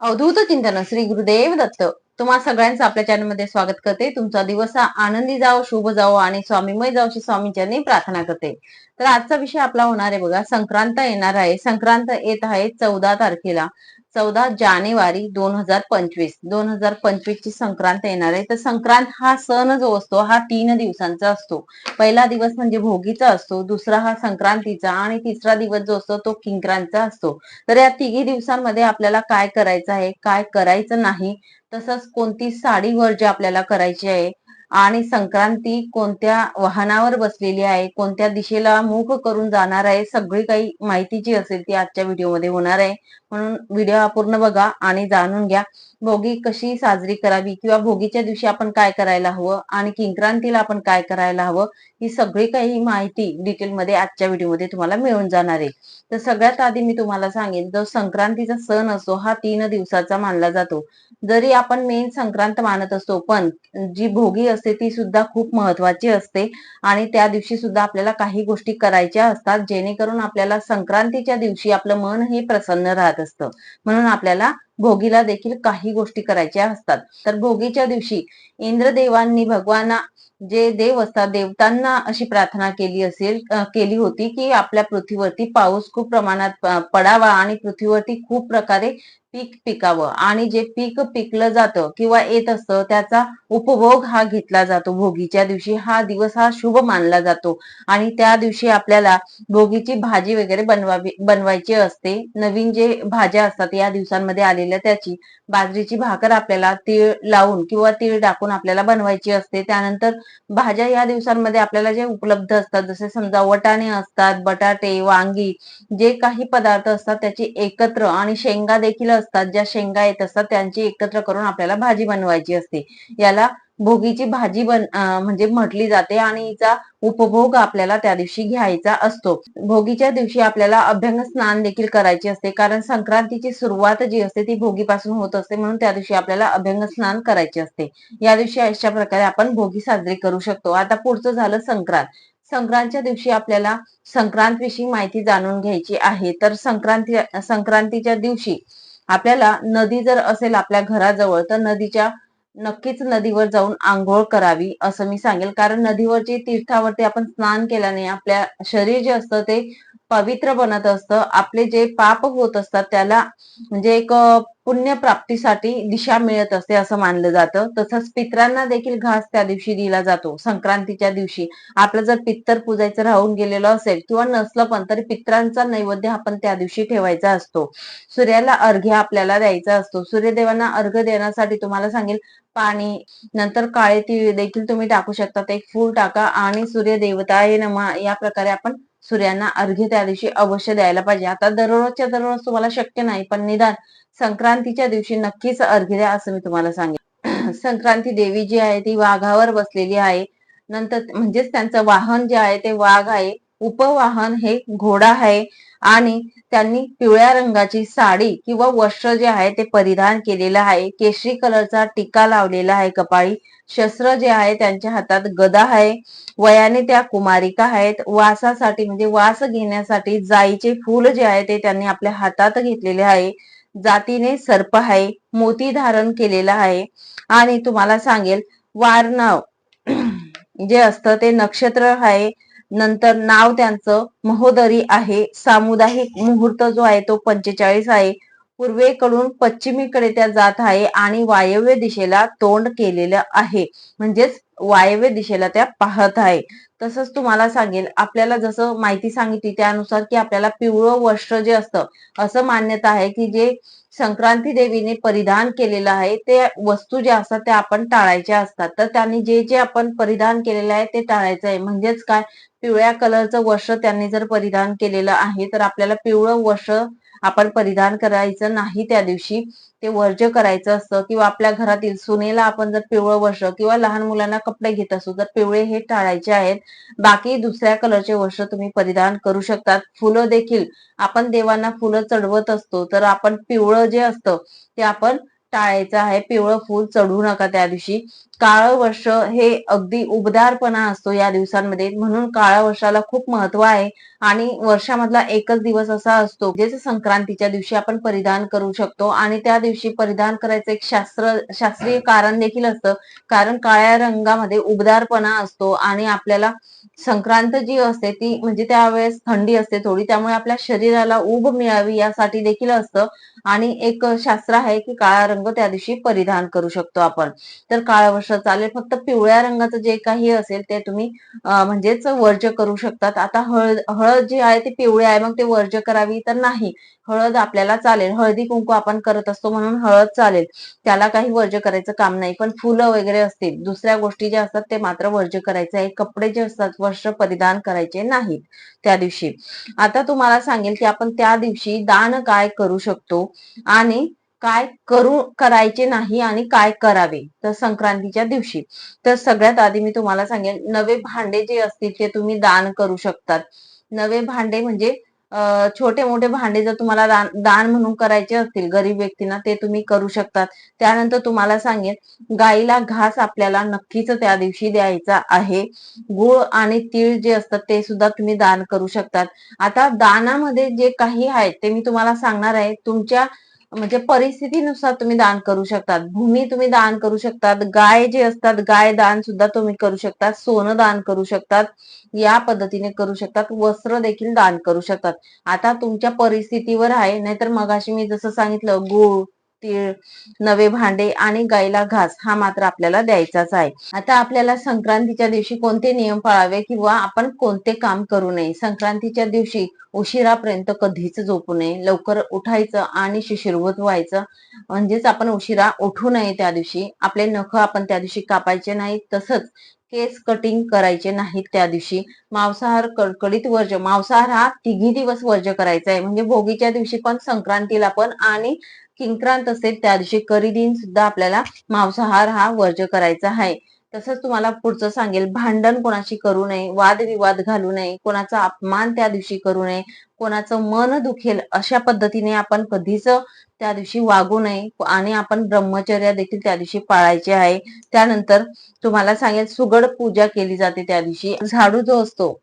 अवधूत चिंतन श्री गुरुदेव दत्त तुम्हा सगळ्यांचं आपल्या चॅनलमध्ये स्वागत करते. तुमचा दिवस हा आनंदी जाओ शुभ जाओ आणि स्वामीमय जावो अशी प्रार्थना करते. तर आजचा विषय आपला होणार आहे बघा संक्रांत येणार आहे. संक्रांत येत आहे चौदा तारखेला. चौदा जानेवारी दोन हजार पंचवीस. दोन हजार पंचवीस ची संक्रांत येणार आहे. तर संक्रांत हा सण जो असतो हा तीन दिवसांचा असतो. पहिला दिवस म्हणजे भोगीचा असतो दुसरा हा संक्रांतीचा आणि तिसरा दिवस जो असतो तो किंक्रांतचा असतो. तर या तिघी दिवसांमध्ये आपल्याला काय करायचं आहे काय करायचं नाही तसंच कोणती साडी वर्ज आपल्याला करायची आहे आणि संक्रांती कोणत्या वाहनावर बसलेली आहे कोणत्या दिशेला मुख करून जाणार आहे सगळी काही माहिती जी असेल ती आजच्या व्हिडिओमध्ये होणार आहे. म्हणून व्हिडिओ पूर्ण बघा आणि जाणून घ्या भोगी कशी साजरी करावी किंवा भोगीच्या दिवशी आपण काय करायला हवं आणि किंक्रांतीला आपण काय करायला हवं ही सगळी काही माहिती डिटेलमध्ये आजच्या व्हिडिओमध्ये तुम्हाला मिळून जाणार आहे. तर सगळ्यात आधी मी तुम्हाला सांगेन जो संक्रांतीचा सण असतो हा तीन दिवसाचा मानला जातो. जरी आपण मेन संक्रांत मानत असतो पण जी भोगी असते ती सुद्धा खूप महत्वाची असते. आणि त्या दिवशी सुद्धा आपल्याला काही गोष्टी करायच्या असतात जेणेकरून आपल्याला संक्रांतीच्या दिवशी आपलं मन हे प्रसन्न राहत असतं. म्हणून आपल्याला भोगीला देखील काही गोष्टी करायच्या असतात. तर भोगीच्या दिवशी इंद्रदेवांनी भगवाना जे देव असतात देवतांना अशी प्रार्थना केली असेल केली होती की आपल्या पृथ्वीवरती पाऊस खूप प्रमाणात पडावा आणि पृथ्वीवरती खूप प्रकारे पीक पिकावं आणि जे पीक पिकलं जातं किंवा येत असतं त्याचा उपभोग हा घेतला जातो. भोगीच्या दिवशी हा दिवस हा शुभ मानला जातो आणि त्या दिवशी आपल्याला भोगीची भाजी वगैरे बनवावी बनवायची असते. नवीन जे भाज्या असतात या दिवसांमध्ये आलेल्या त्याची बाजरीची भाकर आपल्याला तीळ लावून किंवा तीळ टाकून आपल्याला बनवायची असते. त्यानंतर भाज्या या दिवसांमध्ये आपल्याला जे उपलब्ध असतात जसे समजा वटाणे असतात बटाटे वांगी जे काही पदार्थ असतात त्याची एकत्र आणि शेंगा देखील असतात ज्या शेंगा येत असतात त्यांची एकत्र करून आपल्याला भाजी बनवायची असते. याला भोगीची भाजी बन म्हणजे म्हटली जाते आणि हिचा उपभोग आपल्याला त्या दिवशी घ्यायचा असतो. भोगीच्या दिवशी आपल्याला अभ्यंग स्नान देखील करायचे असते कारण संक्रांतीची सुरुवात जी असते ती भोगीपासून होत असते म्हणून त्या दिवशी आपल्याला अभ्यंग स्नान करायचे असते. या दिवशी अशा प्रकारे आपण भोगी साजरी करू शकतो. आता पुढचं झालं संक्रांत. संक्रांतच्या दिवशी आपल्याला संक्रांत विषयी माहिती जाणून घ्यायची आहे. तर संक्रांती संक्रांतीच्या दिवशी आपल्याला नदी जर असेल आपल्या घराजवळ तर नदीच्या नक्कीच नदीवर जाऊन आंघोळ करावी असं मी सांगेल. कारण नदीवरची तीर्थावरती आपण स्नान केल्याने आपल्या शरीर जे असतं ते पवित्र बनत असतं. आपले जे पाप होत असतात त्याला म्हणजे एक पुण्य प्राप्तीसाठी दिशा मिळत असते असं मानलं जातं. तसंच पित्रांना देखील घास त्या दिवशी दिला जातो संक्रांतीच्या दिवशी. आपलं जर पित्तर पूजायचं राहून गेलेलं असेल किंवा नसलं पण तरी पित्रांचा नैवेद्य आपण त्या दिवशी ठेवायचा असतो. सूर्याला अर्घ्य आपल्याला द्यायचा असतो. सूर्यदेवांना अर्घ्य देण्यासाठी तुम्हाला सांगेल पाणी नंतर काळे तीळ देखील तुम्ही टाकू शकता. एक फूल टाका आणि सूर्य देवता नमा या प्रकारे आपण सूर्यांना अर्घ्य त्या दिवशी अवश्य द्यायला पाहिजे. आता दररोजच्या दररोज तुम्हाला शक्य नाही पण निदान संक्रांतीच्या दिवशी नक्कीच अर्घ्य द्या असं मी तुम्हाला सांगेन. संक्रांती देवी जी आहे ती वाघावर बसलेली आहे. नंतर म्हणजेच त्यांचं वाहन जे आहे ते वाघ आहे. उपवाहन हे घोडा आहे आणि त्यांनी पिवळ्या रंगाची साडी किंवा वस्त्र जे आहे ते परिधान केलेलं आहे. केशरी कलरचा टीका लावलेला आहे कपाळी. शस्त्र जे आहे त्यांच्या हातात गदा आहे. वयाने त्या कुमारिका आहेत. वासासाठी म्हणजे वास घेण्यासाठी जाईचे फूल जे आहे ते त्यांनी आपल्या हातात घेतलेले आहे. जातीने सर्प आहे. मोती धारण केलेला आहे. आणि तुम्हाला सांगेल वारनाव जे असतं ते नक्षत्र आहे. नंतर नाव त्यांचं महोदरी आहे. सामुदायिक मुहूर्त जो आहे तो पंचेचाळीस आहे. पूर्वेकडून पश्चिमेकडे त्या जात आहे आणि वायव्य दिशेला तोंड केलेलं आहे. म्हणजेच वायव्य दिशेला त्या पाहत आहे. तसंच तुम्हाला सांगेल आपल्याला जसं माहिती सांगितली त्यानुसार की आपल्याला पिवळं वस्त्र जे असतं असं मान्यता आहे की जे संक्रांती देवीने परिधान केलेलं आहे ते वस्तू ज्या असतात त्या आपण टाळायच्या असतात. तर त्यांनी जे जे आपण परिधान केलेलं आहे ते टाळायचं आहे. म्हणजेच काय? पिवळ्या कलरचं वस्त्र त्यांनी जर परिधान केलेलं आहे तर आपल्याला पिवळं वस्त्र आपण परिधान करायचं नाही त्या दिवशी ते वर्ज्य करायचं असतं किंवा आपल्या घरातील सुनेला आपण जर पिवळं वस्त्र किंवा लहान मुलांना कपडे घेत असू तर पिवळे हे टाळायचे आहेत. बाकी दुसऱ्या कलरचे वस्त्र तुम्ही परिधान करू शकतात. फुलं देखील आपण देवांना फुलं चढवत असतो तर आपण पिवळं जे असतं ते आपण टाळायचं आहे. पिवळं फूल चढू नका त्या दिवशी. काळ वर्ष हे अगदी उबदारपणा असतो या दिवसांमध्ये. म्हणून काळा वर्षाला खूप महत्त्व आहे आणि वर्षामधला एकच दिवस असा असतो जे संक्रांतीच्या दिवशी आपण परिधान करू शकतो. आणि त्या दिवशी परिधान करायचं एक शास्त्र शास्त्रीय कारण देखील असतं. कारण काळ्या रंगामध्ये उबदारपणा असतो आणि आपल्याला संक्रांत जी असते ती म्हणजे त्यावेळेस थंडी असते थोडी त्यामुळे आपल्या शरीराला ऊब मिळावी यासाठी देखील असतं. आणि एक शास्त्र आहे की काळा रंग त्या दिवशी परिधान करू शकतो आपण. तर काळा वर्ष चालेल फक्त पिवळ्या रंगाचं जे काही असेल ते तुम्ही म्हणजेच वर्ज करू शकतात. आता हळद हळद जी आहे ती पिवळी आहे मग ते वर्ज करावी तर नाही. हळद आपल्याला चालेल. हळदी कुंकू आपण करत असतो म्हणून हळद चालेल. त्याला काही वर्ज करायचं काम नाही. पण फुलं वगैरे असतील. दुसऱ्या गोष्टी ज्या असतात ते मात्र वर्ज करायचे आहे. कपडे जे असतात वस्त्र परिधान करायचे नाहीत त्या दिवशी. आता तुम्हाला सांगेल की आपण त्या दिवशी दान काय करू शकतो आणि काय करू करायचे नाही आणि काय करावे? तर संक्रांतीच्या दिवशी. तर सगळ्यात आधी मी तुम्हाला सांगेन नवे भांडे जे असतील ते तुम्ही दान करू शकतात. नवे भांडे म्हणजे छोटे मोठे भांडे जर तुम्हाला दान म्हणून करायचे असतील गरीब व्यक्तींना ते तुम्ही करू शकतात. त्यानंतर तुम्हाला सांगेन गाईला घास आपल्याला नक्कीच त्या दिवशी द्यायचा आहे. गुळ आणि तीळ जे असतात ते सुद्धा तुम्ही दान करू शकतात. आता दानामध्ये जे काही आहे ते मी तुम्हाला सांगणार आहे. तुमच्या म्हणजे परिस्थितीनुसार तुम्ही दान करू शकतात. भूमी तुम्ही दान करू शकतात. गाय जे असतात गाय दान सुद्धा तुम्ही करू शकतात. सोनं दान करू शकतात. या पद्धतीने करू शकतात. वस्त्र देखील दान करू शकतात. आता तुमच्या परिस्थितीवर आहे. नाहीतर मगाशी मी जसं सांगितलं गुळ तीळ नवे भांडे आणि गाईला घास हा मात्र आपल्याला द्यायचाच आहे. आता आपल्याला संक्रांतीच्या दिवशी कोणते नियम पाळावे किंवा आपण कोणते काम करू नये? संक्रांतीच्या दिवशी उशिरापर्यंत कधीच झोपू नये. लवकर उठायचं आणि शिशिरभूत व्हायचं. म्हणजेच आपण उशिरा उठू नये त्या दिवशी. आपले नख आपण त्या दिवशी कापायचे नाही. तसंच केस कटिंग करायचे नाहीत त्या दिवशी. मांसाहार कडकडीत वर्ज मांसाहार हा तिघी दिवस वर्ज करायचा आहे. म्हणजे भोगीच्या दिवशी पण संक्रांतीला पण आणि किंक्रांत असेल त्या दिवशी करी दिन सुद्धा आपल्याला मांसाहार हा वर्ज करायचा आहे. तसंच तुम्हाला पुढचं सांगेल भांडण कोणाशी करू नये वादविवाद घालू नये कोणाचा अपमान त्या दिवशी करू नये कोणाचं मन दुखेल अशा पद्धतीने आपण कधीच त्या दिवशी वागू नये आणि आपण ब्रह्मचर्य देखील त्या दिवशी पाळायचे आहे. त्यानंतर तुम्हाला सांगेल सुगड पूजा केली जाते त्या दिवशी. झाडू जो असतो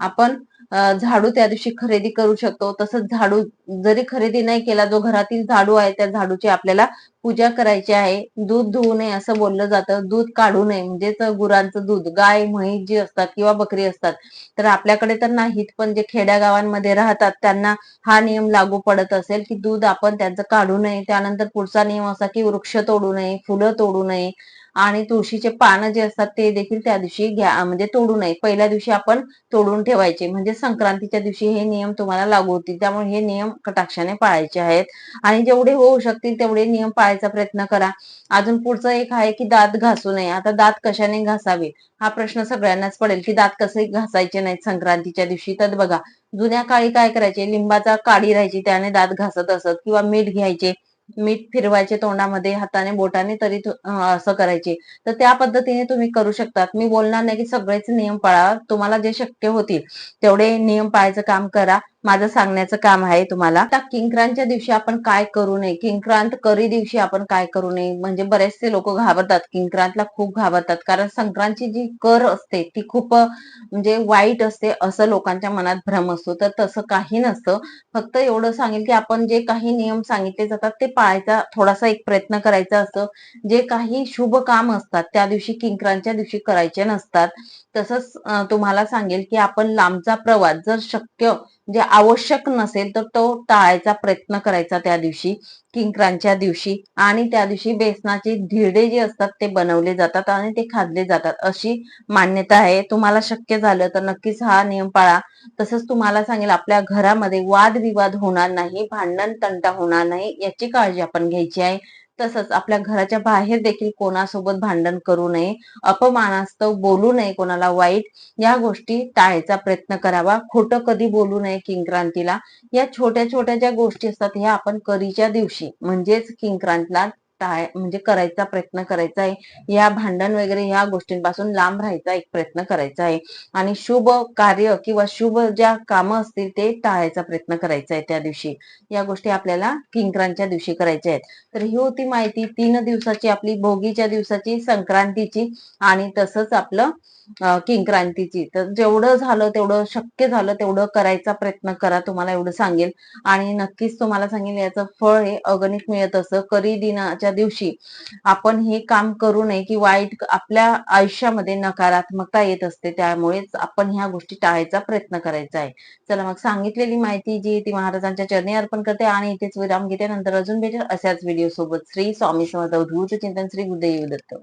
आपण झाडू त्या दिवशी खरेदी करू शकतो. तसंच झाडू जरी खरेदी नाही केला जो घरातील झाडू आहे त्या झाडूची आपल्याला पूजा करायची आहे. दूध धुवू नये असं बोललं जातं. दूध काढू नये म्हणजेच गुरांचं दूध. गाय म्हैस जी असतात किंवा बकरी असतात तर आपल्याकडे तर नाहीत पण जे खेड्या गावांमध्ये राहतात त्यांना हा नियम लागू पडत असेल की दूध आपण त्यांचं काढू नये. त्यानंतर पुढचा नियम असा की वृक्ष तोडू नये फुलं तोडू नये. आणि तुळशीचे पानं जे असतात ते देखील त्या दिवशी घ्या म्हणजे तोडू नये. पहिल्या दिवशी आपण तोडून ठेवायचे. म्हणजे संक्रांतीच्या दिवशी हे नियम तुम्हाला लागू होतील. त्यामुळे हे नियम कटाक्षाने पाळायचे आहेत. आणि जेवढे होऊ शकतील तेवढे नियम पाळायचा प्रयत्न करा. अजून पुढचं एक आहे की दात घासू नये. आता दात कशाने घासावे? हा प्रश्न सगळ्यांनाच पडेल की दात कसे घासायचे नाहीत संक्रांतीच्या दिवशी? तर बघा जुन्या काळी काय करायचे? लिंबाचा काडी राहायची त्याने दात घासत असत किंवा मीठ घ्यायचे. मीठ फिरवायचे तोंडामध्ये हाताने बोटाने तरी असं करायचे. तर त्या पद्धतीने तुम्ही करू शकतात. मी बोलणार नाही की सगळेच नियम पाळा. तुम्हाला जे शक्य होतील तेवढे नियम पाळायचं काम करा. माझं सांगण्याचं काम आहे तुम्हाला. आता किंक्रांतच्या दिवशी आपण काय करू नये? किंक्रांत करी दिवशी आपण काय करू नये? म्हणजे बरेचसे लोक घाबरतात. किंक्रांतला खूप घाबरतात. कारण संक्रांतची जी कर असते ती खूप म्हणजे वाईट असते असं लोकांच्या मनात भ्रम असतो. तर तसं काही नसतं. फक्त एवढं सांगेल की आपण जे काही नियम सांगितले जातात ते पाळायचा थोडासा एक प्रयत्न करायचा असतो. जे काही शुभ काम असतात त्या दिवशी किंक्रांतच्या दिवशी करायचे नसतात. तसंच तुम्हाला सांगेल की आपण लांबचा प्रवास जर शक्य जे आवश्यक नसेल तर तो टाळायचा प्रयत्न करायचा त्या दिवशी किंकरांच्या दिवशी. आणि त्या दिवशी बेसनाचे धिरडे जे असतात ते बनवले जातात आणि ते खाल्ले जातात. अशी मान्यता आहे. तुम्हाला शक्य झालं तर नक्कीच हा नियम पाळा. तसंच तुम्हाला सांगेल आपल्या घरामध्ये वादविवाद होणार नाही भांडण तंटा होणार नाही याची काळजी आपण घ्यायची आहे. तसंच आपल्या घराच्या बाहेर देखील कोणासोबत भांडण करू नये अपमानास्तव बोलू नये कोणाला वाईट या गोष्टी टाळायचा प्रयत्न करावा. खोटं कधी बोलू नये किंक्रांतीला. या छोट्या छोट्या ज्या गोष्टी असतात ह्या आपण करीच्या दिवशी म्हणजेच किंक्रांतला टाळ म्हणजे करायचा प्रयत्न करायचा आहे. या भांडण वगैरे या गोष्टींपासून लांब राहायचा एक प्रयत्न करायचा आहे. आणि शुभ कार्य किंवा शुभ ज्या कामं असतील ते टाळायचा प्रयत्न करायचा आहे त्या दिवशी. या गोष्टी आपल्याला किंक्रांतच्या दिवशी करायच्या आहेत. तर ही होती माहिती. तीन दिवसाची आपली भोगीच्या दिवसाची संक्रांतीची आणि तसंच आपलं किंक्रांतीची. तर जेवढं झालं तेवढं शक्य झालं तेवढं करायचा प्रयत्न करा. तुम्हाला एवढं सांगेल आणि नक्कीच तुम्हाला सांगेल याचं फळ हे अगणित मिळत असं. करी दिनाच्या दिवशी आपण हे काम करू नये की वाईट आपल्या आयुष्यामध्ये नकारात्मकता येत असते त्यामुळेच आपण ह्या गोष्टी टाळायचा प्रयत्न करायचा आहे. चला मग सांगितलेली माहिती जी ती महाराजांच्या चरणी अर्पण करते आणि इथेच विराम घेते. नंतर अजून भेटेल अशाच व्हिडिओ सोबत. श्री स्वामी समर्थ. अवधूत चिंतन श्री गुरुदेव दत्त.